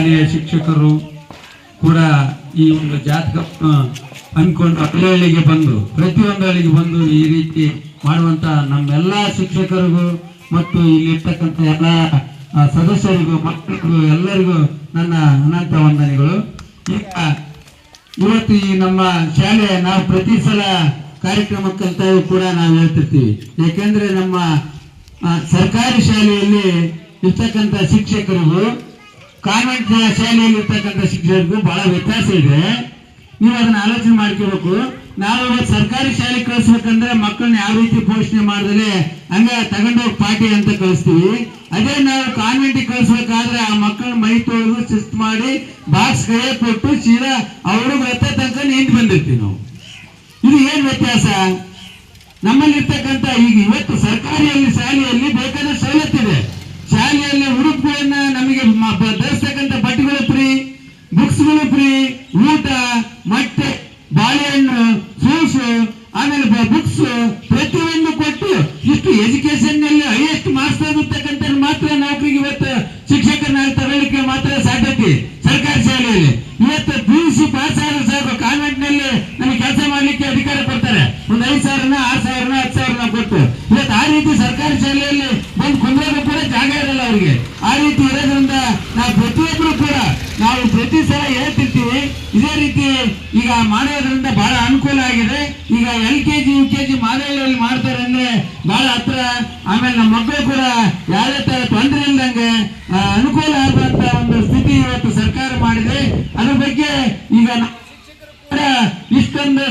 ಶಾಲೆಯ ಶಿಕ್ಷಕರು ಕೂಡ ಈ ಒಂದು ಜಾತಕ ಅಂದ್ಕೊಂಡು ಹಳ್ಳಿಗೆ ಬಂದು ಪ್ರತಿಯೊಂದು ಹಳ್ಳಿಗೆ ಬಂದು ಈ ರೀತಿ ಮಾಡುವಂತ ನಮ್ಮೆಲ್ಲ ಶಿಕ್ಷಕರಿಗೂ ಮತ್ತು ಇಲ್ಲಿರ್ತಕ್ಕಂಥ ಎಲ್ಲ ಸದಸ್ಯರಿಗೂ, ಮಕ್ಕಳಿಗೂ, ಎಲ್ಲರಿಗೂ ನನ್ನ ಅನಂತ ವಂದನೆಗಳು. ಈಗ ಇವತ್ತು ಈ ನಮ್ಮ ಶಾಲೆ ನಾವು ಪ್ರತಿ ಸಲ ಕಾರ್ಯಕ್ರಮಕ್ಕಂತ ಕೂಡ ನಾವು ಹೇಳ್ತಿರ್ತೀವಿ. ಯಾಕೆಂದ್ರೆ ನಮ್ಮ ಸರ್ಕಾರಿ ಶಾಲೆಯಲ್ಲಿ ಇರ್ತಕ್ಕಂಥ ಶಿಕ್ಷಕರಿಗೂ ಕಾನ್ವೆಂಟ್ ಶಾಲೆಯಲ್ಲಿ ಇರ್ತಕ್ಕಂಥ ಶಿಕ್ಷಕರಿಗೂ ಬಹಳ ವ್ಯತ್ಯಾಸ ಇದೆ. ನೀವು ಅದನ್ನ ಆಲೋಚನೆ ಮಾಡ್ಕೋಬೇಕು. ನಾವು ಸರ್ಕಾರಿ ಶಾಲೆ ಕಳಿಸ್ಬೇಕಂದ್ರೆ ಮಕ್ಕಳನ್ನ ಯಾವ ರೀತಿ ಪೋಷಣೆ ಮಾಡಿದ್ರೆ ಹಂಗ ತಗೊಂಡೋಗಿ ಪಾಠಿ ಅಂತ ಕಳಿಸ್ತೀವಿ. ಅದೇ ನಾವು ಕಾನ್ವೆಂಟಿಗೆ ಕಳಿಸ್ಬೇಕಾದ್ರೆ ಆ ಮಕ್ಕಳ ಮೈ ತೊಳೆದು ಶಿಸ್ತು ಮಾಡಿ ಬಾಕ್ಸ್ ಕೈಯ ಕೊಟ್ಟು ಸೀದಾ ಅವರು ವ್ರತ ತನಕ ನಿಂತು ಬಂದಿರ್ತೀವಿ ನಾವು. ಇದು ಏನ್ ವ್ಯತ್ಯಾಸ? ನಮ್ಮಲ್ಲಿ ಇರ್ತಕ್ಕಂಥ ಈಗ ಇವತ್ತು ಸರ್ಕಾರಿಯಲ್ಲಿ ಫ್ರೀ ಊಟ ಮತ್ತೆ ಬಾಳೆಹಣ್ಣು ಶೂಸ್ ಆಮೇಲೆ ಬುಕ್ಸ್ ಪ್ರತಿಯೊಂದು ಕೊಟ್ಟು ಇಷ್ಟು ಎಜುಕೇಶನ್ನಲ್ಲಿ ಹೈಯೆಸ್ಟ್ ಮಾರ್ಕ್ಸ್ ತೆಗೆದಿರ್ತಕ್ಕಂಥ ಮಾತ್ರ ನೌಕರಿಗೆ ಇವತ್ತು ಶಿಕ್ಷಕರನ್ನ ತಗೊಳ್ಳಿಕ್ಕೆ ಮಾತ್ರ ಸಾಧ್ಯತೆ ಸರ್ಕಾರಿ ಶಾಲೆಯಲ್ಲಿ. ಇವತ್ತು ಸಿ ಪಾಸ್ ಆದ್ರೆ ಸಾಕು ಕಾನ್ವೆಂಟ್ನಲ್ಲಿ ನಮಗೆ ಕೆಲಸ ಮಾಡ್ಲಿಕ್ಕೆ ಅಧಿಕಾರ ಕೊಡ್ತಾರೆ. ಒಂದು ಐದು ಸಾವಿರನ, ಆರು ಸಾವಿರನ, ಹತ್ತು ಸಾವಿರನ ಕೊಟ್ಟು. ಇವತ್ತು ಆ ರೀತಿ ಸರ್ಕಾರಿ ಶಾಲೆಯಲ್ಲಿ ಬಂದು ಕುಂದ್ರೋದು ಕೂಡ ಜಾಗ ಇರಲ್ಲ ಅವರಿಗೆ. ಆ ರೀತಿ ಇರೋದ್ರಿಂದ ನಾವು ಪ್ರತಿಯೊಬ್ಬರು ಕೂಡ ನಾವು ಪ್ರತಿ ಸಲ ಹೇಳ್ತಿರ್ತೀವಿ ಇದೇ ರೀತಿ ಈಗ ಮಾಡೋದ್ರಿಂದ ಬಹಳ ಅನುಕೂಲ ಆಗಿದೆ. ಈಗ L K G, U K G ಮಾದರಿಯಲ್ಲಿ ಮಾಡ್ತಾರೆ ಅಂದ್ರೆ ಬಹಳ ಹತ್ರ. ಆಮೇಲೆ ನಮ್ಮ ಮಕ್ಕಳು ಕೂಡ ಯಾವುದೇ ತರ ತೊಂದರೆ ಇಲ್ದಂಗೆ ಅನುಕೂಲ ಆಗುವಂತ ಒಂದು ಸ್ಥಿತಿ ಇವತ್ತು ಸರ್ಕಾರ ಮಾಡಿದೆ. ಅದ್ರ ಬಗ್ಗೆ ಈಗ ಇಷ್ಟೊಂದು